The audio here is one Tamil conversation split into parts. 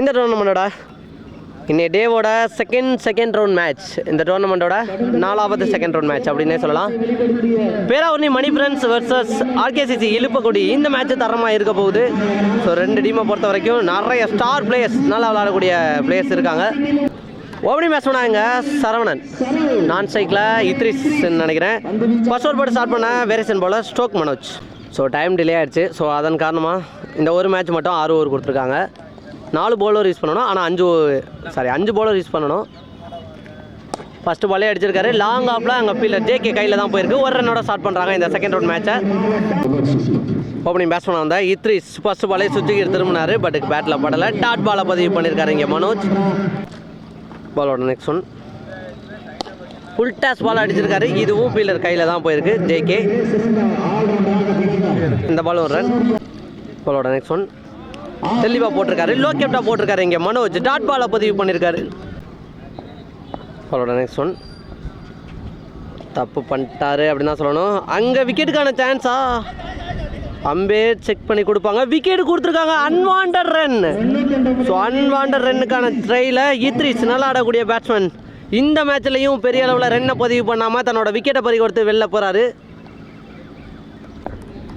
இந்த டோர்னமெண்ட்டோட இன்னைய டேவோட செகண்ட் செகண்ட் ரவுண்ட் மேட்ச் இந்த டோர்னமெண்ட்டோட நாலாவது செகண்ட் ரவுண்ட் மேட்ச் அப்படின்னே சொல்லலாம். Peravurani Mani friends versus RKCC Iluppakkudi. இந்த மேட்ச் தரமாக இருக்க போகுது. ஸோ ரெண்டு டீமை பொறுத்த வரைக்கும் நிறைய ஸ்டார் பிளேயர்ஸ் நல்லா விளாடக்கூடிய பிளேயர்ஸ் இருக்காங்க. ஓபனிங் மேட்ச் பண்ணாங்க சரவணன். நான் சைக்கில் இத்ரிஸ் நினைக்கிறேன். ஃபர்ஸ்ட் ஓவர் போட்டு ஸ்டார்ட் பண்ண வேரியேஷன் போல ஸ்டோக் மனோஜ் ஸோ டைம் டிலே ஆயிடுச்சு. ஸோ அதன் காரணமாக இந்த ஒரு மேட்ச் மட்டும் ஆறு ஓவர் கொடுத்துருக்காங்க. நாலு பவுலர் யூஸ் பண்ணணும். ஆனால் அஞ்சு சாரி அஞ்சு பவுலர் யூஸ் பண்ணணும். ஃபஸ்ட்டு பாலே அடிச்சிருக்காரு. லாங் ஆஃபில் அங்கே ஃபீல்டர் ஜேகே கையில் தான் போயிருக்கு. ஒரு ரன்னோட ஸ்டார்ட் பண்ணுறாங்க இந்த செகண்ட் ரவுண்ட் மேட்சை ஓப்பனிங் பேட்ஸ்மேன் வந்தா இத்ரிஸ் ஃபஸ்ட்டு பாலே சுஜிகி திரும்பினார். பட் பேட்டில் படலை. டாட் பாலை பதிவு பண்ணியிருக்காரு இங்கே மனோஜ். பாலோட next one full toss ball அடிச்சிருக்காரு. இதுவும் ஃபீல்டர் கையில் தான் போயிருக்கு. ஜேகே இந்த பால் ஒரு ரன் பாலோட நெக்ஸ்ட் ஒன் தெளிவாக போட்டிருக்காரு. லோ கேப்டா போட்டிருக்காரு இங்கே மனோஜ். டாட் பாலை பதிவு பண்ணியிருக்காரு அவரோட நெக்ஸ்ட் ஒன் தப்பு பண்ணிட்டாரு அப்படின்னு தான் சொல்லணும். அங்கே விக்கெட்டுக்கான சான்ஸா அம்பே செக் பண்ணி கொடுப்பாங்க. விக்கெட் கொடுத்துருக்காங்க அன்வான்ட் ரன் ஸோ அன்வான்ட் ரன்னுக்கான ட்ரையில் இத்ரிஸ் நல்லா ஆடக்கூடிய பேட்ஸ்மேன் இந்த மேட்ச்லையும் பெரிய அளவில் ரன்னை பதிவு பண்ணாமல் தன்னோட விக்கெட்டை பறி கொடுத்து வெளில போகிறாரு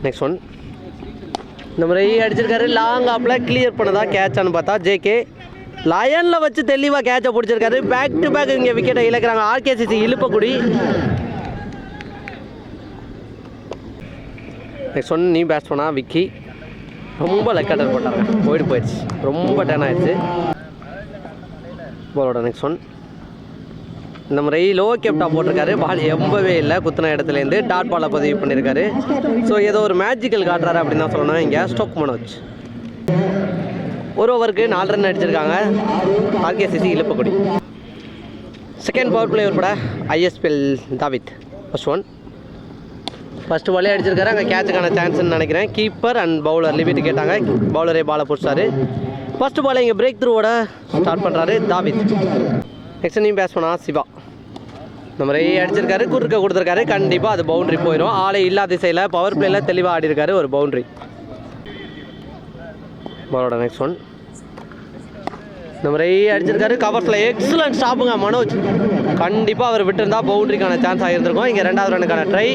நெக்ஸ்ட் ஒன் இந்த முறை அடிச்சிருக்காரு. லாங் ஆப்பில் கிளியர் பண்ணதா கேட்சான்னு பார்த்தா ஜேகே லயனில் வச்சு தெளிவாக கேட்சை பிடிச்சிருக்காரு. பேக் டு பேக் இங்கே விக்கெட்டை இழக்கிறாங்க. ஆர்கேசிசி இழுப்பக்குடி நெக்ஸ்ட் ஒன் நீ பேட்ஸ் பண்ணா விக்கி. ரொம்ப லெக்கட்டர் போட்டாங்க. போயிட்டு போயிடுச்சு. ரொம்ப டேன் ஆயிடுச்சு. பாலோட நெக்ஸ்ட் ஒன் இந்த முறை லோ கேப்டா போட்டிருக்காரு. பால் எம்பவே இல்லை குத்துன இடத்துலேருந்து டாட் பாலை பதிவு பண்ணியிருக்காரு ஸோ ஏதோ ஒரு மேஜிக்கல் காட்டுறாரு அப்படின்னு தான் சொல்லணும் இங்கே ஸ்டோக் மனோஜ் ஒரு ஓவருக்கு நாலு ரன் அடிச்சிருக்காங்க. RKCC Iluppakkudi. Second power play கூட ISPL David first one first பாலே அடிச்சிருக்காரு. அங்கே கேட்சுக்கான சான்ஸ்னு நினைக்கிறேன். கீப்பர் அண்ட் பவுலர் லிமிட் கேட்டாங்க. பவுலரே பாலை பிடிச்சாரு. ஃபஸ்ட்டு பாலை இங்கே பிரேக் த்ரூவோட ஸ்டார்ட் பண்ணுறாரு தாவித் நெக்ஸ்ட் நீ பேஸ் பண்ணா சிவா. இந்த மாதிரி அடிச்சிருக்காரு குறுக்க கொடுத்துருக்காரு. கண்டிப்பாக அது பவுண்ட்ரி போயிடும் ஆளே இல்லாத திசையில் பவர் பிளேயில் தெளிவாக ஆடிருக்காரு ஒரு பவுண்ட்ரி பாலோட நெக்ஸ்ட் ஒன் இந்த மாதிரி அடிச்சிருக்காரு. கவர்ஸில் எக்ஸலண்ட் ஸ்டாப்புங்க மனோஜ். கண்டிப்பாக அவர் விட்டுருந்தா பவுண்டரிக்கான சான்ஸ் ஆகியிருந்திருக்கும் இங்கே ரெண்டாவது ரனுக்கான ட்ரை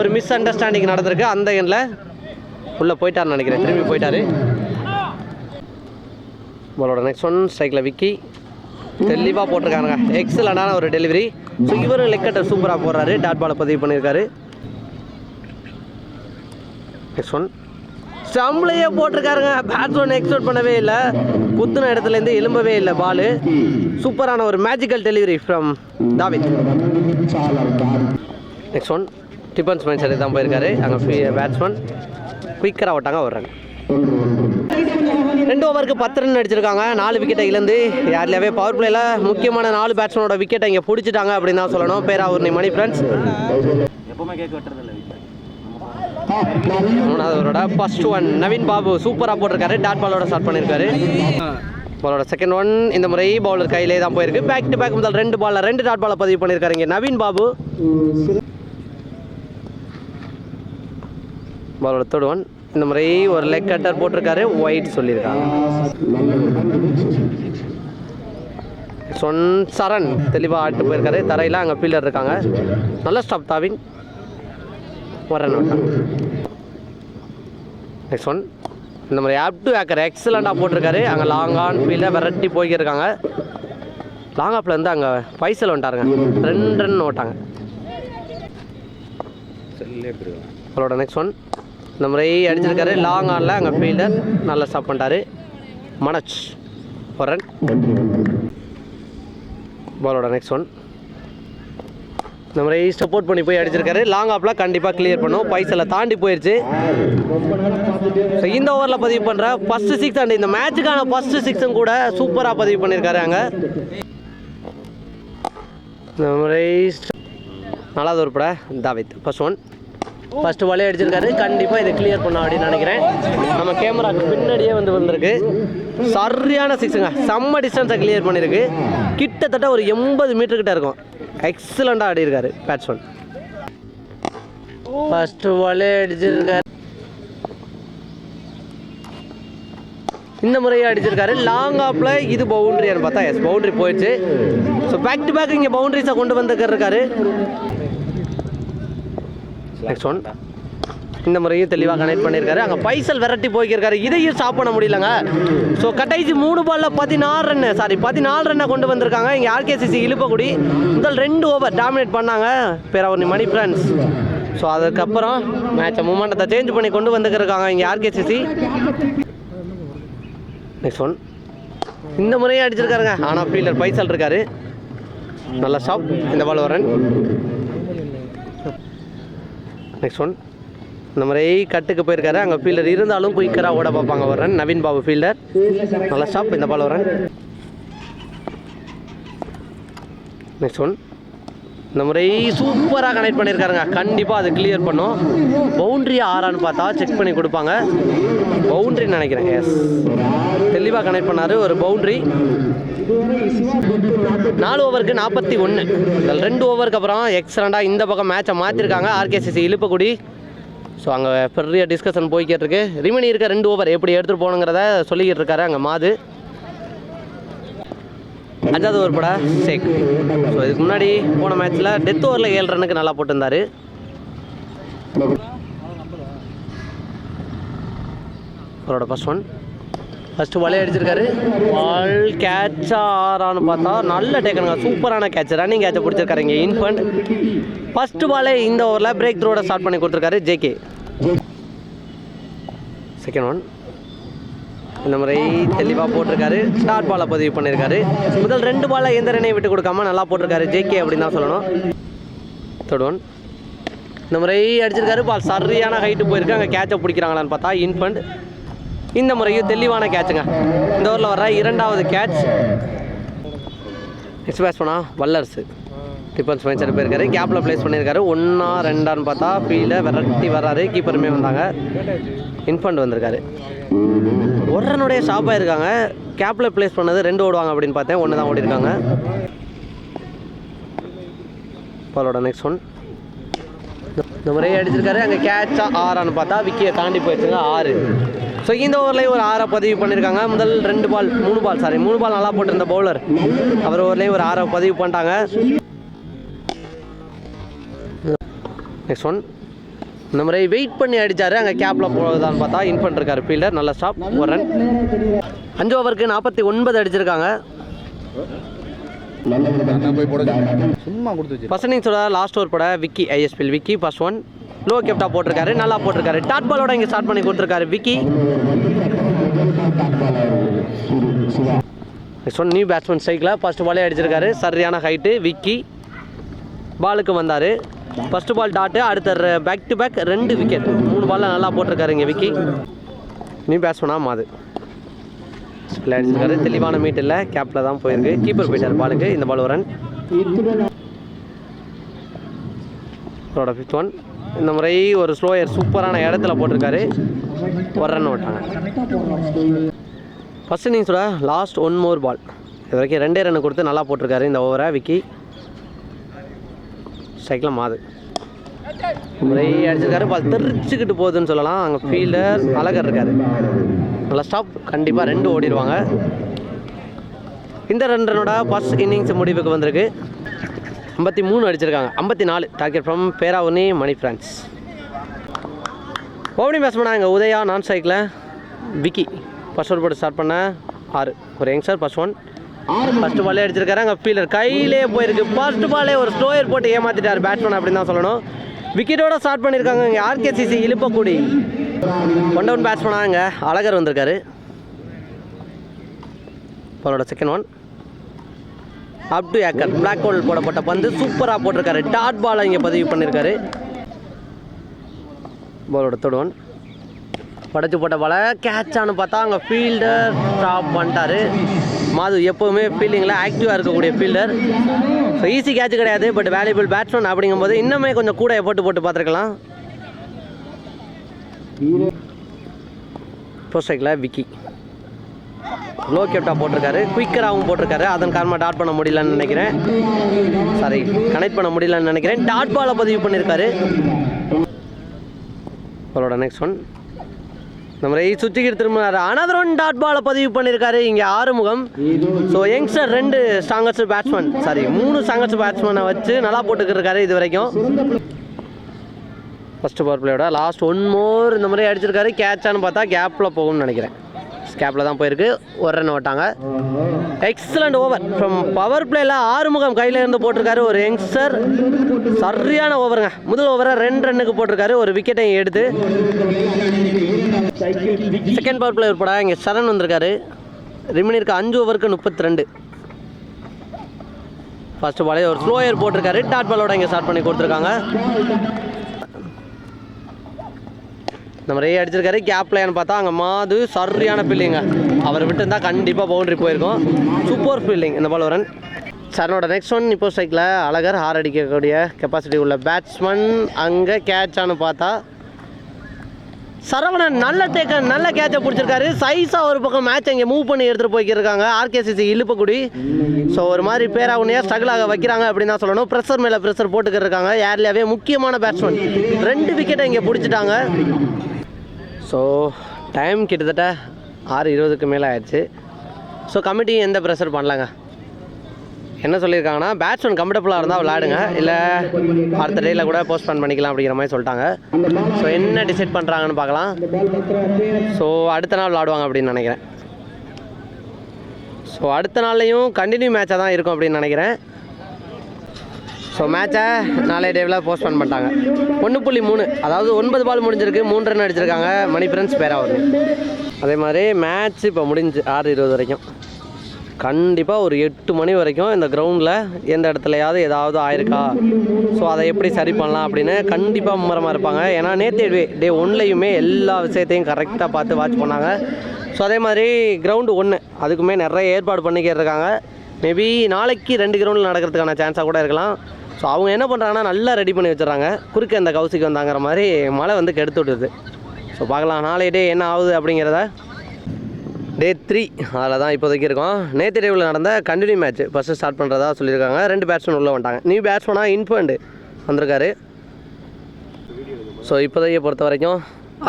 ஒரு மிஸ் அண்டர்ஸ்டாண்டிங் நடந்திருக்கு. அந்த எண்ணில் உள்ளே போயிட்டாருன்னு நினைக்கிறேன். திரும்பி போயிட்டாரு. பாலோட நெக்ஸ்ட் ஒன் ஸ்ட்ரைக்கில் விக்கி. தெளிவாக போட்டிருக்காங்க. எக்ஸலண்டான ஒரு டெலிவரி ஸோ இவரும் லெக்கட்டை சூப்பராக போடுறாரு. டாட் பாலை பதிவு பண்ணியிருக்காரு. நெக்ஸ்ட் ஒன் ஸ்டம்ப்லேயே போட்டிருக்காருங்க. பேட்ஸ்மேன் எக்ஸ்பெக்ட் பண்ணவே இல்லை. குத்துன இடத்துலேருந்து எலும்பவே இல்லை பாலு சூப்பரான ஒரு magical delivery from David next one defence man சரி தான் போயிருக்காரு. அங்கே பேட்ஸ்மேன் குயிக்கராக விட்டாங்க வர்றாங்க ரெண்டு ஓவருக்கு பத்து ரன் அடிச்சிருக்காங்க. நாலு விக்கெட்டை இழந்து யார்லையாவே பவர் பிளேயில் முக்கியமான நாலு பேட்ஸ்மேனோட விக்கெட்டை இங்கே பிடிச்சிட்டாங்க அப்படின்னு தான் சொல்லணும். பேராவூர்னி மணி ஃப்ரெண்ட்ஸ் மூணாவதோட ஃபர்ஸ்ட் ஒன் நவீன் பாபு சூப்பராக போட்டிருக்காரு. டாட் பாலோட ஸ்டார்ட் பண்ணியிருக்காரு பாலோட செகண்ட் ஒன் இந்த முறை பவுலர் கையிலே தான் போயிருக்கு. பேக் டு பேக் முதல் ரெண்டு பாலில் ரெண்டு டாட் பாலை பதிவு பண்ணியிருக்காரு இங்கே நவீன் பாபு. பாலோட தேர்ட் ஒன் இந்த முறை ஒரு லெக் கட்டர் போட்டிருக்காரு ஒயிட் சொல்லியிருக்காங்க. சொன் சரண் தெளிவாக ஆட்டு போயிருக்காரு தரையில் அங்கே ஃபீல்டர் இருக்காங்க. நல்ல ஸ்டாப் தாவின். ஒரு ரன் விட்டாங்க நெக்ஸ்ட் ஒன் இந்த மாதிரி ஆப் டு ஏக்கர் எக்ஸலண்ட்டாக போட்டிருக்காரு. அங்கே லாங் ஆன் ஃபீல்டை விரட்டி போய்க்கிருக்காங்க. லாங் ஆஃபில் இருந்து அங்கே பைசல் வந்துட்டாருங்க. ரெண்டு ரன் ஓட்டாங்க. அவரோட நெக்ஸ்ட் ஒன் இந்த முறை அடிச்சிருக்காரு. லாங் ஆனில் அங்கே ஃபீல்டர் நல்லா ஸ்டாப் பண்ணிட்டாரு. மனோஜ் ஒரு ரன் பாலோட நெக்ஸ்ட் ஒன் இந்த மாதிரி சப்போர்ட் பண்ணி போய் அடிச்சிருக்காரு. லாங் ஆப்பில் கண்டிப்பாக கிளியர் பண்ணும். பைசலில் தாண்டி போயிடுச்சு ஸோ இந்த ஓவரில் பதிவு பண்ணுற ஃபஸ்ட்டு சிக்ஸ் அண்ட் இந்த மேட்சுக்கான ஃபஸ்ட்டு சிக்ஸும் கூட சூப்பராக பதிவு பண்ணியிருக்காரு அங்கே. இந்த மாதிரி ஒரு பட. தாவித் ஃபஸ்ட் ஒன் ஃபஸ்ட்டு வலையை அடிச்சிருக்காரு. கண்டிப்பாக இதை கிளியர் பண்ணோம் அப்படின்னு நினைக்கிறேன். நம்ம கேமராக்கு பின்னாடியே வந்து வந்திருக்கு சரியான சிக்ஸுங்க செம்ம டிஸ்டன்ஸை கிளியர் பண்ணியிருக்கு கிட்டத்தட்ட ஒரு எண்பது மீட்டர்கிட்ட இருக்கும். எக்ஸலண்ட்டாக ஆடிருக்காரு பேட்ஸ்மேன் ஃபஸ்ட்டு வலையை அடிச்சிருக்காரு. இந்த முறையை அடிச்சிருக்காரு. லாங் ஆப்பில் இது பவுண்ட்ரியான்னு பார்த்தா எஸ் பவுண்ட்ரி போயிடுச்சு. ஸோ பேக் டு பேக் இங்கே பவுண்ட்ரிஸை கொண்டு வந்துருக்காரு நெக்ஸ்ட் ஒன் இந்த முறையும் தெளிவாக கனெக்ட் பண்ணியிருக்காரு. அங்கே பைசல் விரட்டி போய்க்கிருக்காரு. இதையும் ஸ்டாப் பண்ண முடியலங்க. ஸோ கடைசி மூணு பாலில் பதினாறு ரன்னு சாரி பதினாலு ரன்னை கொண்டு வந்திருக்காங்க. இங்கே ஆர்கேசிசி இழுப்பக்குடி. முதல் ரெண்டு ஓவர் டாமினேட் பண்ணாங்க. பேராவணி மணி ஃப்ரெண்ட்ஸ் ஸோ அதுக்கப்புறம் மேட்சை மூமெண்ட்டை சேஞ்ச் பண்ணி கொண்டு வந்துருக்காங்க இங்கே ஆர்கேசிசி நெக்ஸ்ட் ஒன் இந்த முறையும் அடிச்சிருக்காருங்க. ஆனால் ஃபீல்டர் பைசல் இருக்காரு. நல்ல ஷாப் இந்த பால் வரன் நெக்ஸ்ட் ஒன் இந்த மாதிரி கட்டுக்கு போயிருக்காரு. அங்கே ஃபீல்டர் இருந்தாலும் குயிக்கராக ஓட பார்ப்பாங்க. வரன் நவீன் பாபு ஃபீல்டர் நல்ல ஷாப் இந்த பால் வரன் நெக்ஸ்ட் ஒன் இந்த முறை சூப்பராக கனெக்ட் பண்ணியிருக்காருங்க. கண்டிப்பாக அது கிளியர் பண்ணும். பவுண்ட்ரி ஆறான்னு பார்த்தா செக் பண்ணி கொடுப்பாங்க. பவுண்ட்ரி நினைக்கிறேன். எஸ் தெளிவாக கனெக்ட் பண்ணார். ஒரு பவுண்ட்ரி நாலு ஓவருக்கு நாற்பத்தி ஒன்று ரெண்டு ஓவருக்கு அப்புறம் எக்ஸலண்டாக இந்த பக்கம் மேட்சை மாற்றிருக்காங்க ஆர்கேசிசி இழுப்பக்குடி. ஸோ அங்கே பெரிய டிஸ்கஷன் போய்கிட்டு இருக்கு. ரிமினி இருக்க ரெண்டு ஓவர் எப்படி எடுத்துகிட்டு போகணுங்கிறத சொல்லிக்கிட்டு இருக்காரு அங்கே மாது. அஞ்சாவது ஓவர் படா. சேக் ஸோ இதுக்கு முன்னாடி போன மேட்ச்சில் டெத் ஓவரில் ஏழு ரன்னுக்கு நல்லா போட்டிருந்தாரு. அவரோட ஃபர்ஸ்ட் ஒன் ஃபஸ்ட்டு வலையை அடிச்சிருக்காரு. பால் கேட்சா ஆறான்னு பார்த்தா நல்ல டேக்கனுங்க சூப்பரான கேட்ச் ரன்னிங் கேட்சை பிடிச்சிருக்காருங்க இன்ஃபண்ட் ஃபஸ்ட்டு பாலே இந்த ஓவரில் பிரேக் த்ரோட ஸ்டார்ட் பண்ணி கொடுத்துருக்காரு ஜேகே செகண்ட் ஒன் இந்த முறை தெளிவாக போட்டிருக்காரு. ஸ்டார்ட் பாலை பதிவு பண்ணியிருக்காரு முதல் ரெண்டு பாலை எந்த ரனையும் விட்டு கொடுக்காம நல்லா போட்டிருக்காரு ஜேகே அப்படின்னு தான் சொல்லணும். தேர்ட் ஒன் இந்த முறை அடிச்சிருக்காரு. பால் சரியான ஹைட்டு போயிருக்கு. அங்கே கேட்சை பிடிக்கிறாங்களான்னு பார்த்தா இன்ஃபண்ட் இந்த முறையும் தெளிவான கேட்சுங்க இந்த ஓவரில் வர இரண்டாவது கேட்ச் நெக்ஸ்ட் பேட்ச் பண்ணால் வல்லரசு டிஃபன்ஸ் மேட்சர் போயிருக்காரு. கேப்பில் ப்ளேஸ் பண்ணியிருக்காரு ஒன்றா ரெண்டான்னு பார்த்தா ஃபீல்டை விரட்டி வர்றாரு. கீப்பருமே வந்தாங்க. இன்ஃபண்ட் வந்திருக்காரு. ஒரு ரன்னுடைய ஷாப்பாக இருக்காங்க. கேப்பில் ப்ளேஸ் பண்ணது ரெண்டு ஓடுவாங்க அப்படின்னு பார்த்தேன். ஒன்று தான் ஓடிருக்காங்க. பாலோட நெக்ஸ்ட் ஒன் இந்த முறையே அடிச்சிருக்காரு. அங்கே கேட்சாக ஆறான்னு பார்த்தா விக்கியை தாண்டி போயிடுச்சுங்க ஆறு. ஸோ இந்த ஓவர்லேயும் ஒரு ஆறை பதிவு பண்ணியிருக்காங்க முதல் ரெண்டு பால் மூணு பால் சாரி மூணு பால் நல்லா போட்டிருந்த பவுலர் அவர் ஓவர்லேயும் ஒரு ஆறை பதிவு பண்ணிட்டாங்க. நெக்ஸ்ட் ஒன் இந்த முறை வெயிட் பண்ணி அடிச்சாரு. அங்கே கேப்பில் போகுதான்னு பார்த்தா இன் பண்ணிருக்காரு ஃபீல்டர் நல்ல ஸ்டாப் ஒரு ரன் அஞ்சு ஓவருக்கு நாற்பத்தி ஒன்பது அடிச்சிருக்காங்க. சும்மா கொடுத்து ஃபர்ஸ்ட் இன்னிங்ஸோட லாஸ்ட் ஓவர் பட Vicky ISPL Vicky first one low கேப்டா போட்டிருக்காரு நல்லா போட்டிருக்காரு. டாட் பாலோட இங்கே ஸ்டார்ட் பண்ணி கொடுத்துருக்காரு Vicky. Next one new batsman ஸ்ட்ரைக்கில் ஃபர்ஸ்ட் பாலே அடிச்சிருக்காரு. சரியான ஹைட்டு விக்கி. பாலுக்கு வந்தார். ஃபர்ஸ்ட் பால் டாட்டு அடுத்த பேக் டு பேக் ரெண்டு விக்கெட் மூணு பாலில் நல்லா போட்டிருக்காரு இங்கே விக்கி. நீ பேட்ஸ்மேனாக மாது. அடிச்சிருக்காரு தெளிவான மீட் இல்லை. கேப்பில் தான் போயிருக்கு. கீப்பர் போயிட்டார். பாலுக்கு. இந்த பால் ஒரு ரன் அவரோட ஃபிஃப்த் ஒன் இந்த முறை ஒரு ஸ்லோயர் சூப்பரான இடத்துல போட்டிருக்காரு. ஒரு ரன் விட்டாங்க. ஃபஸ்ட் இன்னிங்ஸோட லாஸ்ட் ஒன் மோர் பால் இது வரைக்கும் ரெண்டே ரன் கொடுத்து நல்லா போட்டிருக்காரு இந்த ஓவரை விக்கி. ஸ்ட்ரைக்கில் மாது முறை அடிச்சிருக்காரு. பால் தெரிச்சுக்கிட்டு போகுதுன்னு சொல்லலாம். அங்கே ஃபீல்டர் அழகர் இருக்காரு. நல்லா ஸ்டாப் கண்டிப்பாக ரெண்டு ஓடிடுவாங்க இந்த ரெண்டு ரனோட ஃபர்ஸ்ட் இன்னிங்ஸ் முடிவுக்கு வந்திருக்கு. ஐம்பத்தி மூணு அடிச்சிருக்காங்க. ஐம்பத்தி நாலு. Target from Peravurani Mani friends opening பேட்ஸ்மேனா எங்கள் உதயா நான் ஸ்ட்ரைக்கில் விக்கி. ஃபர்ஸ்ட் ஓவர் போட்டு ஸ்டார்ட் பண்ண ஆறு. ஒரு யங்ஸ்டர் ஃபர்ஸ்ட் ஒன் ஃபர்ஸ்ட் பாலே அடிச்சிருக்காரு அங்கே ஃபீலர் கையிலே போயிருக்கு. ஃபர்ஸ்ட் பாலே ஒரு ஸ்லோயர் போட்டு ஏமாத்திட்டார் பேட்ஸ்மேன் அப்படின்னு தான் சொல்லணும். விக்கெட்டோட ஸ்டார்ட் பண்ணியிருக்காங்க இங்கே ஆர்கேசிசி இழுப்பக்கூடி. ஒன் டவுன் பேட்ஸ்மேனாக இங்கே. அழகர் வந்திருக்காரு. அவரோட second one up to yorker blockhole போடப்பட்ட பந்து சூப்பராக போட்டிருக்காரு. டாட் பாலை இங்கே பதிவு பண்ணியிருக்காரு பாலோட தொடுவன் படைச்சு போட்ட பாலை கேட்சான்னு பார்த்தா அங்கே ஃபீல்டர் ஸ்டாப் பண்ணிட்டாரு. மாது எப்போவுமே ஃபீல்டிங்கில் ஆக்டிவாக இருக்கக்கூடிய ஃபீல்டர் ஸோ ஈஸி கேட்ச் கிடையாது பட் வேல்யூபிள் பேட்ஸ்மேன் அப்படிங்கும்போது இன்னுமே கொஞ்சம் கூட எஃபோர்ட் போட்டு பார்த்துருக்கலாம். ப்ரோஸ்ட்ரைக்கில் விக்கி. லோ கேப்டா போட்டிருக்காரு குயிக்கராகவும் போட்டிருக்காரு. அதன் காரணமாக டாட் பண்ண முடியலன்னு நினைக்கிறேன். சாரி கனெக்ட் பண்ண முடியலன்னு நினைக்கிறேன். டாட் பாலை பதிவு பண்ணியிருக்காரு அவரோட நெக்ஸ்ட் ஒன் நம்ம ரை சுற்றிக்கிட்டு திரும்ப அனதர் ஒன் டாட் பாலை பதிவு பண்ணியிருக்காரு. இங்கே ஆறுமுகம். ஸோ யங்ஸ்டர் ரெண்டு ஸ்ட்ராங்கஸ்ட் பேட்ஸ்மேன் சாரி மூணு ஸ்ட்ராங்கஸ்ட் பேட்ஸ்மேனை வச்சு நல்லா போட்டுக்கிட்டு இது வரைக்கும் ஃபஸ்ட்டு பவர் பிளேயோட லாஸ்ட் ஒன் மோர் இந்த மாதிரி அடிச்சிருக்காரு. கேட்சான்னு பார்த்தா கேப்பில் போகும்னு நினைக்கிறேன். கேப்பில் தான் போயிருக்கு. ஒரு ரன் ஓட்டாங்க எக்ஸலண்ட் ஓவர் ஃப்ரம் பவர் பிளேயில் ஆறுமுகம் கையில் இருந்து போட்டிருக்காரு ஒரு யங்ஸ்டர் சரியான ஓவருங்க முதல் ஓவரை ரெண்டு ரன்னுக்கு போட்டிருக்காரு. ஒரு விக்கெட்டையும் எடுத்து செகண்ட் பவர் பிளேயர் போட இங்கே சரண் வந்திருக்காரு. ரிமினிருக்கு அஞ்சு ஓவருக்கு முப்பத்தி ரெண்டு ஃபர்ஸ்ட் பாலே ஒரு ஸ்லோயர் போட்டிருக்காரு. டாட் பாலோட இங்கே ஸ்டார்ட் பண்ணி கொடுத்துருக்காங்க. நம்ம ரே அடிச்சிருக்காரு. கேப் பிளேயர்னு பார்த்தா அங்கே மாது சரியான பில்லிங்க அவர் விட்டுருந்தா கண்டிப்பாக பவுண்டரி போயிருக்கும். சூப்பர் ஃபீல்டிங் இந்த பால் வரன் சரணோட நெக்ஸ்ட் ஒன் இப்போ ஸ்ட்ரைக்கில் அழகர் ஹார் அடிக்கக்கூடிய கெப்பாசிட்டி உள்ள பேட்ஸ்மேன் அங்கே கேட்சான்னு பார்த்தா சரவணன் நல்ல தேக்க நல்ல கேட்சை பிடிச்சிருக்காரு. சைஸாக ஒரு பக்கம் மேட்ச் இங்கே மூவ் பண்ணி எடுத்துகிட்டு போய்க்கிருக்காங்க. ஆர்கேசிசி இழுப்புக்குடி ஸோ ஒரு மாதிரி பேரா உன்னையாக ஸ்ட்ரகிள் ஆக வைக்கிறாங்க அப்படின்னு தான் சொல்லணும். ப்ரெஷர் மேலே ப்ரெஷர் போட்டுக்கிட்டு இருக்காங்க. ஏர்லியாவே முக்கியமான பேட்ஸ்மேன் ரெண்டு விக்கெட்டை இங்கே பிடிச்சிட்டாங்க. ஸோ டைம் கிட்டத்தட்ட ஆறு இருபதுக்கு மேலே ஆயிடுச்சு. ஸோ கமிட்டி எந்த ப்ரெஷர் பண்ணலாங்க? என்ன சொல்லியிருக்காங்கன்னா பேட்ஸ்மேன் கம்ஃபர்டபுளாக இருந்தால் விளையாடுங்க. இல்லை அடுத்த டேயில் கூட போஸ்ட்போன் பண்ணிக்கலாம் அப்படிங்கிற மாதிரி சொல்லிட்டாங்க. ஸோ என்ன டிசைட் பண்ணுறாங்கன்னு பார்க்கலாம். ஸோ அடுத்த நாள் விளாடுவாங்க அப்படின்னு நினைக்கிறேன். ஸோ அடுத்த நாள்லையும் கண்டினியூ மேட்சாக தான் இருக்கும் அப்படின்னு நினைக்கிறேன். ஸோ மேட்சை நாளைய டேவில் போஸ்ட்போன் பண்ணிட்டாங்க. ஒன்று புள்ளி மூணு. அதாவது ஒன்பது பால் முடிஞ்சிருக்கு மூணு ரன் அடிச்சிருக்காங்க. மணி ஃப்ரெண்ட்ஸ் பேரா அதே மாதிரி மேட்ச் இப்போ முடிஞ்சு ஆறு இருபது வரைக்கும். கண்டிப்பாக ஒரு எட்டு மணி வரைக்கும் இந்த கிரவுண்டில் எந்த இடத்துலையாவது ஏதாவது ஆயிருக்கா? ஸோ அதை எப்படி சரி பண்ணலாம் அப்படின்னு கண்டிப்பாக மும்மரமாக இருப்பாங்க. ஏன்னா நேற்று டே டே ஒன்லையுமே எல்லா விஷயத்தையும் கரெக்டாக பார்த்து வாட்ச் பண்ணாங்க. ஸோ அதே மாதிரி கிரவுண்டு ஒன்று அதுக்குமே நிறைய ஏற்பாடு பண்ணிக்கிட்டு இருக்காங்க மேபி நாளைக்கு ரெண்டு கிரவுண்டில் நடக்கிறதுக்கான சான்ஸாக கூட இருக்கலாம். ஸோ அவங்க என்ன பண்ணுறாங்கன்னா நல்லா ரெடி பண்ணி வச்சிடறாங்க. குறுக்க இந்த கவுசிக்கு வந்தாங்கிற மாதிரி மழை வந்து கெடுத்து விட்டுது ஸோ பார்க்கலாம். நாளைய டே என்ன ஆகுது அப்படிங்கிறத டே த்ரீ அதில் தான் இப்போதைக்கு இருக்கோம். நேற்று டேவில் நடந்த கண்டினியூ மேட்ச் ஃபஸ்ட்டு ஸ்டார்ட் பண்ணுறதா சொல்லியிருக்காங்க. ரெண்டு பேட்ஸ்மேன் உள்ளே வந்துட்டாங்க. நியூ பேட்ஸ்மேனாக இன்ஃபண்ட் வந்திருக்காரு. ஸோ இப்போதைக்கு பொறுத்த வரைக்கும்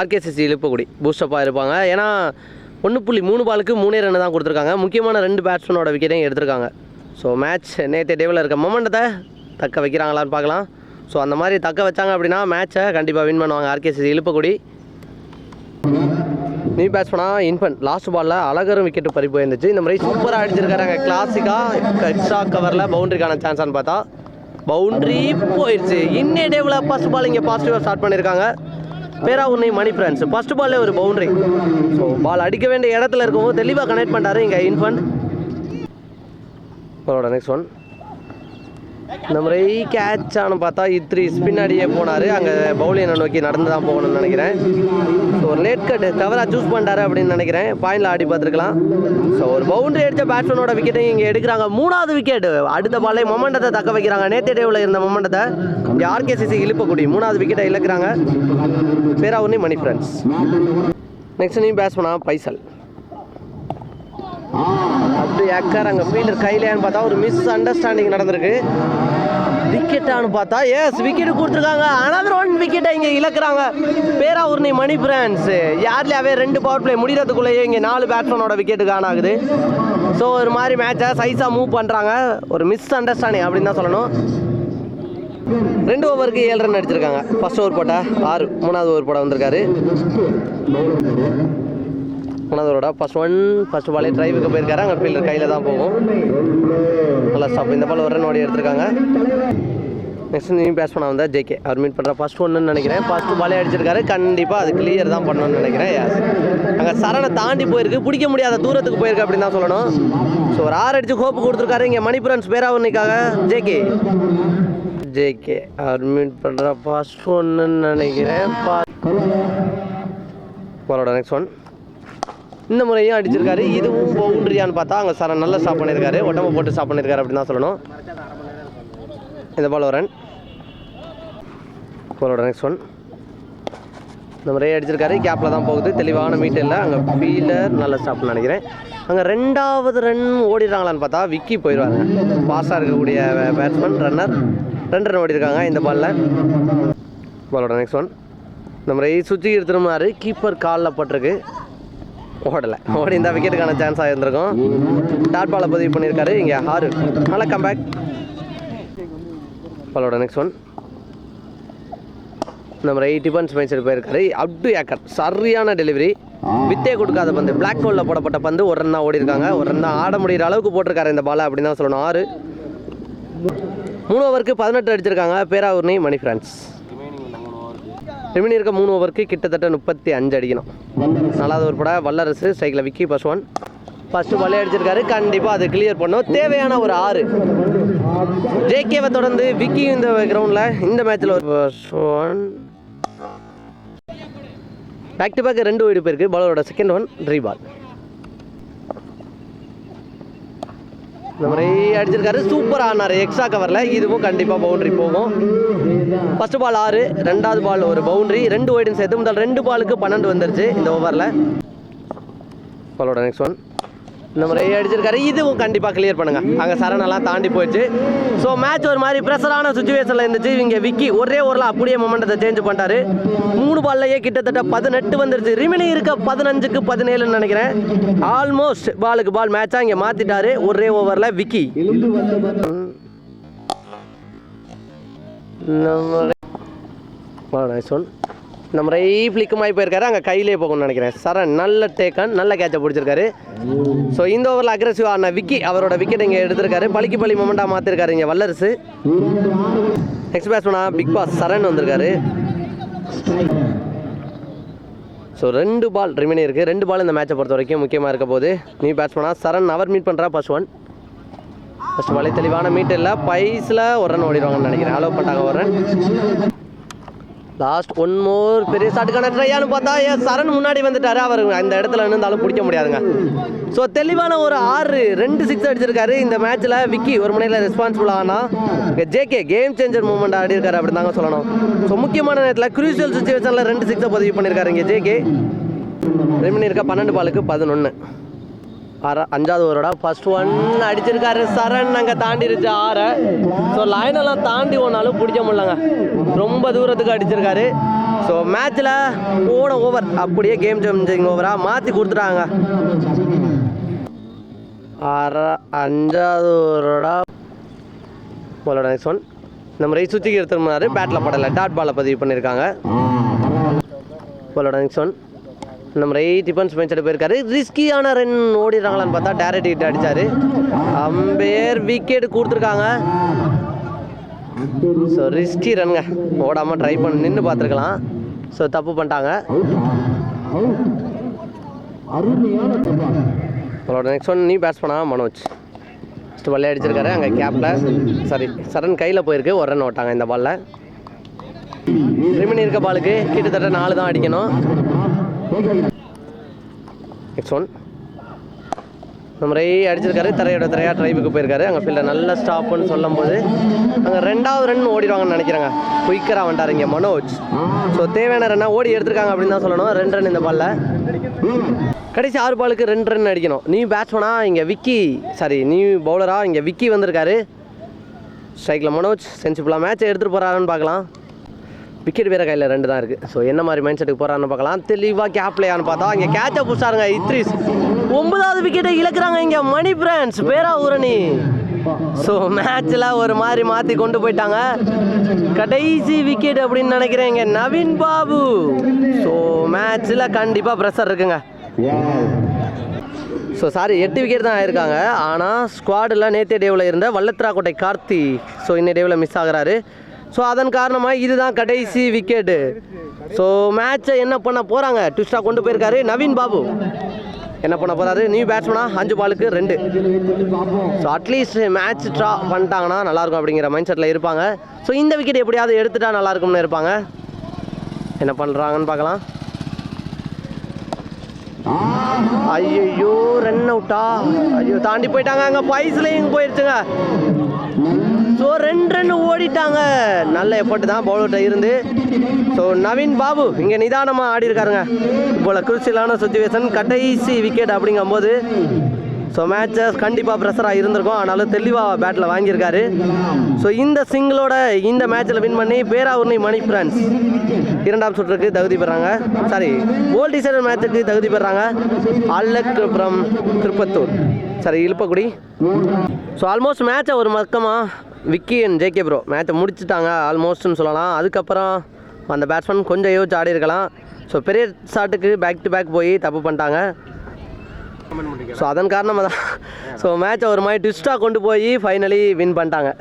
ஆர்கேசிசி இழுப்புக்குடி. பூஸ்டப்பாக இருப்பாங்க. ஏன்னா ஒன்று புள்ளி மூணு பாலுக்கு மூணே ரன் தான் கொடுத்துருக்காங்க. முக்கியமான ரெண்டு பேட்ஸ்மேனோட விக்கெட்டையும் எடுத்திருக்காங்க. ஸோ மேட்ச் நேற்று டேவில் இருக்க மொமெண்டத்தை தக்க வைக்கிறாங்களான்னு பார்க்கலாம். ஸோ அந்த மாதிரி தக்க வச்சாங்க அப்படின்னா மேட்ச்சை கண்டிப்பாக வின் பண்ணுவாங்க ஆர்கேசிசி இழுப்புக்குடி. நியூ பேட்ஸ்மனாக இன்பன் லாஸ்ட் பாலில் அழகரும் விக்கெட்டு பறி போயிருந்துச்சு. இந்த மாதிரி சூப்பராக அடிச்சிருக்காங்க கிளாசிக்காக எக்ஸ்ட்ரா கவரில் பவுண்டரிக்கான சான்ஸான்னு பார்த்தா பவுண்ட்ரி போயிடுச்சு இன்னே டேவில் ஃபர்ஸ்ட் பால் இங்கே பாசிட்டிவாக ஸ்டார்ட் பண்ணியிருக்காங்க பேரா உன்னை மணி ஃப்ரெண்ட்ஸ் ஃபர்ஸ்ட் பால்லே ஒரு பவுண்டரி ஸோ பால் அடிக்க வேண்டிய இடத்துல இருக்கவும் தெளிவாக கனெக்ட் பண்ணிட்டாரு இங்கே இன்ஃபன் அவரோட நெக்ஸ்ட் ஒன் இந்த முறை கேட்ச் ஆனு பார்த்தா இத்ரி பின்னாடியே போனார். அங்கே பவுலியனை நோக்கி நடந்து தான் போகணும்னு நினைக்கிறேன். ஸோ ஒரு லேட் கட் தவறாக சூஸ் பண்ணிட்டாரு அப்படின்னு நினைக்கிறேன். பாயிண்டில் ஆடி பார்த்துருக்கலாம். ஸோ ஒரு பவுண்டரி அடித்த பேட்ஸ்மேனோட விக்கெட்டையும் இங்கே எடுக்கிறாங்க. மூணாவது விக்கெட் அடுத்த பாலே மொமெண்டத்தை தக்க வைக்கிறாங்க. நேற்று டேவில் இருந்த மொமெண்டத்தை ஆர்கேசிசி இழுப்பக்கூடிய மூணாவது விக்கெட்டை இழக்கிறாங்க. பேராவுனி மணி ஃப்ரெண்ட்ஸ் நெக்ஸ்ட் நீ பேட்ஸ்மேனா பைசல். அப்படி அக்கர் அங்கே ஃபீல்டர் கையிலேன்னு பார்த்தா ஒரு மிஸ் அண்டர்ஸ்டாண்டிங் நடந்திருக்கு. விக்கெட்டான்னு பார்த்தா எஸ் விக்கெட் கொடுத்துருக்காங்க. அனதர் ஒன் விக்கெட்டை இங்கே இழக்கிறாங்க. பேரா மணி பிரான்ஸ் யார்லையாவே ரெண்டு பவர் பிளே முடிகிறதுக்குள்ளேயே இங்கே நாலு பேட்ஸ்மேனோட விக்கெட்டு காணாகுது ஸோ ஒரு மாதிரி மேட்சை சைஸாக மூவ் பண்ணுறாங்க ஒரு மிஸ் அண்டர்ஸ்டாண்டிங் அப்படின்னு தான் சொல்லணும். ரெண்டு ஓவருக்கு ஏழு ரன் அடிச்சிருக்காங்க. ஃபர்ஸ்ட் ஓவர் போட்டா ஆறு மூணாவது ஓவர் போட வந்திருக்காரு. மூணாவது ஃபஸ்ட் ஃபர்ஸ்ட் ஒன் ஃபர்ஸ்ட் பாலே டிரைவுக்கு போயிருக்காரு. அங்கே ஃபீல்டர் கையில் தான் போகும். நல்லா ஸ்டாப் இந்த பால் ஒரு ரன் ஓடி எடுத்திருக்காங்க. நெக்ஸ்ட் நீ பேஸ் பண்ண வந்தால் ஜேகே அவர் மீட் பண்ணுற ஃபர்ஸ்ட் ஒன்னு நினைக்கிறேன். ஃபர்ஸ்ட் பாலே அடிச்சிருக்காரு. கண்டிப்பாக அது கிளியர் தான் பண்ணணும்னு நினைக்கிறேன். அங்கே சரணை தாண்டி போயிருக்கு. பிடிக்க முடியாத தூரத்துக்கு போயிருக்கு அப்படின்னு தான் சொல்லணும். ஸோ ஒரு ஆறு அடிச்சு ஹோப்பு கொடுத்துருக்காரு. இங்கே மணிபுரன்ஸ் பேராவணிக்காக ஜேகே ஜேகே அவர் மீட் பண்ணுற ஃபர்ஸ்ட் ஒன்றுன்னு நினைக்கிறேன். பாலோட நெக்ஸ்ட் ஒன் இந்த முறையும் அடிச்சிருக்காரு. இதுவும் பவுண்டரியான்னு பார்த்தா அங்கே சார் நல்ல ஸ்டாப் பண்ணியிருக்காரு. உடம்பு போட்டு ஸ்டாப் பண்ணியிருக்காரு அப்படின்னு தான் சொல்லணும். இந்த பால் ஒரு ரன் பாலோட நெக்ஸ்ட் ஒன் இந்த முறையை அடிச்சிருக்காரு. கேப்பில் தான் போகுது. தெளிவான மீட் இல்லை. அங்கே ஃபீல்டர் நல்ல ஸ்டாப்னு நினைக்கிறேன். அங்கே ரெண்டாவது ரன் ஓடிடுறாங்களான்னு பார்த்தா விக்கி போயிடுவாங்க. பாஸாக இருக்கக்கூடிய பேட்ஸ்மேன் ரன்னர் ரெண்டு ரன் ஓடிருக்காங்க இந்த பாலில் பாலோட நெக்ஸ்ட் ஒன் இந்த முறை சுற்றி எடுத்துருமாரு கீப்பர் காலில் பட்டிருக்கு. ஓடலை. ஓடி இந்த விக்கெட்டுக்கான சான்ஸ் இருந்திருக்கும் டாட் பாலை பதிவு பண்ணியிருக்காரு இங்கே ஆறு நல்ல கம்பேக் பாலோட நெக்ஸ்ட் ஒன் நம்ம மாதிரி டிஃபன்ஸ் மேட்ச் போயிருக்காரு. அப்டு ஏக்கர் சரியான டெலிவரி வித்தே கொடுக்காத பந்து. பிளாக் ஹோலில் போடப்பட்ட பந்து. ஒரு ரன் தான் ஓடி இருக்காங்க ஒரு ரன் தான் ஆட முடிகிற அளவுக்கு போட்டிருக்காரு இந்த பாலை அப்படின்னு தான் சொல்லணும். ஆறு. மூணு ஓவருக்கு பதினெட்டு அடிச்சிருக்காங்க. பேராவூர்னி மணி ஃப்ரான்ஸ் ரிமினி இருக்க மூணு ஓவருக்கு கிட்டத்தட்ட முப்பத்தி அஞ்சு அடிக்கணும். நாலாவது ஒரு பட வல்லரசு ஸ்ட்ரைக்கில் விக்கி ஃபர்ஸ்ட் ஒன் ஃபர்ஸ்ட் பாலே அடிச்சிருக்காரு. கண்டிப்பாக அது கிளியர் பண்ணும். தேவையான ஒரு ஆறு. ஜேகேவை தொடர்ந்து விக்கி இந்த கிரவுண்டில் இந்த மேட்ச்சில் ஒரு first one back to back ரெண்டு ஓடி போயிருக்கு பாலரோட செகண்ட் ஒன் ரீபால் இந்த மாதிரி அடிச்சிருக்காரு சூப்பர் ஆனார். எக்ஸ்ட்ரா கவரில் இதுவும் கண்டிப்பாக பவுண்ட்ரி போகும். ஃபர்ஸ்ட் பால் ஆறு ரெண்டாவது பால் ஒரு பவுண்ட்ரி ரெண்டு ஒய்டும் சேர்த்து முதல் ரெண்டு பாலுக்கு பன்னெண்டு வந்துருச்சு இந்த ஓவரில் பாலோட நெக்ஸ்ட் ஒன் இந்த மாதிரி அடிச்சிருக்காரு. இதுவும் கண்டிப்பாக கிளியர் பண்ணுங்க. அங்கே சரணெல்லாம் தாண்டி போயிடுச்சு. ஸோ மேட்ச் ஒரு மாதிரி ப்ரெஷரான சுச்சுவேஷனில் இருந்துச்சு. இங்கே விக்கி ஒரே ஓவரில் அப்படியே மொமெண்டத்தை சேஞ்ச் பண்ணிட்டாரு. மூணு பால்லையே கிட்டத்தட்ட பதினெட்டு வந்துருச்சு. ரிமினி இருக்க பதினஞ்சுக்கு பதினேழுன்னு நினைக்கிறேன். ஆல்மோஸ்ட் பாலுக்கு பால் மேட்சாக இங்கே மாற்றிட்டாரு ஒரே ஓவரில் விக்கி. நம்ம நைஸ் ஒன் நம்ம ரை ரைஃப்ளிக்குமாய் போயிருக்காரு. அங்கே கையிலே போகணும்னு நினைக்கிறேன். சரண் நல்ல டேக்கன் நல்ல கேட்சை பிடிச்சிருக்காரு. ஸோ இந்த ஓவரில் அக்ரெசிவ் ஆன விக்கி அவரோட விக்கெட் இங்கே எடுத்திருக்காரு. பலிக்கு பலி மொமெண்டாக மாற்றிருக்காரு இங்கே வல்லரசு. நெக்ஸ்ட் பேட்ஸ்மேனா பிக் பாஸ் சரண் வந்திருக்காரு. ஸோ ரெண்டு பால் ரிமைனி இருக்குது ரெண்டு பால் இந்த மேட்சை பொறுத்த வரைக்கும் முக்கியமாக இருக்க போது நீ பேட்ஸ்மேனா சரண் அவர் மீட் பண்ணுறா ஃபர்ஸ்ட் ஒன் ஃபர்ஸ்ட் பாலே தெளிவான மீட் இல்லை பைஸில் ஒரு ரன் ஓடிடுவாங்கன்னு நினைக்கிறேன். அலோவ் பண்ணிட்டாங்க ஒரு ரன் லாஸ்ட் ஒன் மோர் பெரிய ஷாட்டுக்கான ட்ரையான்னு பார்த்தா ஏன் சரண் முன்னாடி வந்துட்டாரு. அவர் அந்த இடத்துல இருந்தாலும் பிடிக்க முடியாதுங்க. ஸோ தெளிவான ஒரு ஆறு ரெண்டு சிக்ஸ் அடிச்சிருக்காரு. இந்த மேட்ச்சில் விக்கி ஒரு முனையில் ரெஸ்பான்சிபிள் ஆனால் இங்கே ஜேகே கேம் சேஞ்சர் மூமெண்ட் ஆடி இருக்காரு அப்படி தாங்க சொல்லணும். ஸோ முக்கியமான நேரத்தில் குரூசியல் சுச்சுவேஷனில் ரெண்டு சிக்ஸை பதிவு பண்ணியிருக்காரு இங்கே ஜேகே ரெமினி இருக்க பன்னெண்டு பாலுக்கு பதினொன்று அஞ்சாவது ஓவரோட ஃபர்ஸ்ட் ஒன் அடிச்சிருக்காரு. சரண் அங்கே தாண்டிருச்சு. ஆறை. ஸோ லைனெல்லாம் தாண்டி ஒன்றாலும் பிடிக்க முடியலங்க. ரொம்ப தூரத்துக்கு அடிச்சிருக்காரு. ஸோ மேட்ச்சில் போன ஓவர் அப்படியே கேம் சேஞ்சிங் ஓவராக மாற்றி கொடுத்துட்டாங்க. அரை அஞ்சாவது ஓவரோட பாலோட நெக்ஸ்ட் ஒன் நம்ம ரைஸ் சுற்றிக்கு எடுத்துருந்தாரு பேட்டில் படலை. டாட் பாலை பதிவு பண்ணியிருக்காங்க. பாலோட நெக்ஸ்ட் ஒன் நம்ம ரைட் டிஃபன்ஸ் பெஞ்சிட்டு போயிருக்காரு. ரிஸ்கியான ரன் ஓடிடுறாங்களான்னு பார்த்தா டேரக்ட் ஹிட் அடித்தார் அம்பேர் விக்கெட் கொடுத்துருக்காங்க. ஸோ ரிஸ்கி ரன்ங்க ஓடாமல் ட்ரை பண்ணி நின்று பார்த்துருக்கலாம். ஸோ தப்பு பண்ணிட்டாங்க. அவரோட நெக்ஸ்ட் ஒன் நீ பேட்ஸ் பண்ணா மனோஜ். ஃபஸ்ட்டு பல்லே அடிச்சிருக்காரு. அங்கே கேப்பில் சாரி சரண் கையில் போயிருக்கு. ஒரு ரன் ஓட்டாங்க இந்த பாலில் ரிமினி இருக்க பாலுக்கு கிட்டத்தட்ட நாலு தான் அடிக்கணும். நெக்ஸ்ட் ஒன் நம்ம ரே அடிச்சிருக்காரு. தரையோட தரையா ட்ரைவுக்கு போயிருக்காரு. அங்கே ஃபீல்டர் நல்ல ஸ்டாப்னு சொல்லும்போது அங்கே ரெண்டாவது ரன் ஓடிடுவாங்கன்னு நினைக்கிறாங்க. குயிக்கராக வந்துட்டார் இங்கே மனோஜ். ஸோ தேவையான ரன்னா ஓடி எடுத்திருக்காங்க அப்படின்னு தான் சொல்லணும். ரெண்டு ரன் இந்த பாலில் கடைசி ஆறு பாலுக்கு ரெண்டு ரன் அடிக்கணும். நீ பேட்ஸ்மனா இங்கே விக்கி சாரி நீ பவுலராக இங்கே விக்கி வந்திருக்காரு. ஸ்ட்ரைக்கில் மனோஜ் சென்சிபிளாக மேட்ச்சை எடுத்துகிட்டு போகிறாருன்னு பார்க்கலாம். விக்கெட் வேற கையில் ரெண்டு தான் இருக்குது ஸோ என்ன மாதிரி மைண்ட் செட்டுக்கு போகிறான்னு பார்க்கலாம். தெளிவாக கேப்லையான்னு பார்த்தா இங்கே கேட்சை புடிச்சாருங்க இத்ரிஸ் ஒன்பதாவது விக்கெட்டை இழக்கிறாங்க இங்கே மணி பிரான்ஸ் பேரா ஊரணி ஸோ மேட்ச்சில் ஒரு மாதிரி மாற்றி கொண்டு போயிட்டாங்க. கடைசி விக்கெட் அப்படின்னு நினைக்கிறேன் இங்கே நவீன் பாபு. ஸோ மேட்ச்சில் கண்டிப்பாக ப்ரெஷர் இருக்குங்க. ஸோ சாரி எட்டு விக்கெட் தான் ஆயிருக்காங்க. ஆனால் ஸ்குவாடில் நேத்திய டேவில் இருந்த வல்லத்ராக்கோட்டை கார்த்தி. ஸோ இன்னைய டேவில் மிஸ் ஆகுறாரு. ஸோ அதன் காரணமாக இதுதான் கடைசி விக்கெட்டு ஸோ மேட்சை என்ன பண்ண போகிறாங்க ட்விஸ்டாக கொண்டு போயிருக்காரு நவீன் பாபு. என்ன பண்ண போகிறாரு நியூ பேட்ஸ்மனா அஞ்சு பாலுக்கு ரெண்டு. ஸோ அட்லீஸ்ட் மேட்ச் ட்ரா பண்ணிட்டாங்கன்னா நல்லாயிருக்கும் அப்படிங்கிற மைண்ட் செட்டில் இருப்பாங்க. ஸோ இந்த விக்கெட் எப்படியாவது எடுத்துட்டா நல்லா இருக்கும்னு இருப்பாங்க. என்ன பண்ணுறாங்கன்னு பார்க்கலாம். ஐயோ ரன் அவுட்டா ஐயோ தாண்டி போயிட்டாங்க. அங்கே பைஸ்லையும் போயிருச்சுங்க. ஸோ ரெண்டு ரன் ஓடிட்டாங்க. நல்ல எஃபர்ட் தான் பவுலர்கிட்ட இருந்து. ஸோ நவீன் பாபு இங்கே நிதானமாக ஆடி இருக்காருங்க. இப்போ குருசிலான சுச்சுவேஷன் கடைசி விக்கெட் அப்படிங்கும்போது ஸோ மேட்சஸ் கண்டிப்பாக ப்ரெஷராக இருந்திருக்கும். ஆனாலும் தெளிவாக பேட்டில் வாங்கியிருக்காரு. ஸோ இந்த சிங்கிளோட இந்த மேட்ச்சில் வின் பண்ணி பேராவூர்னி மணி ஃப்ரான்ஸ் இரண்டாம் சுற்றுக்கு தகுதி பெறாங்க. சாரி ஓல்ட் டிசைடர் மேட்சுக்கு தகுதி பெறாங்க. Alagh from Tiruppattur. Sorry Iluppakkudi. So almost மேட்சை ஒரு பக்கமாக விக்கி அண்ட் ஜேகே ப்ரோ மேட்சை முடிச்சுட்டாங்க ஆல்மோஸ்ட்னு சொல்லலாம். அதுக்கப்புறம் அந்த பேட்ஸ்மேன் கொஞ்சம் யோசிச்சு ஆடி இருக்கலாம் ஸோ பெரிய ஷாட்டுக்கு பேக் டு பேக் போய் தப்பு பண்ணிட்டாங்க. ஸோ அதன் காரணமாக தான் ஸோ மேட்சை ஒரு மாதிரி ட்விஸ்ட்டாக கொண்டு போய் ஃபைனலி வின் பண்ணிட்டாங்க.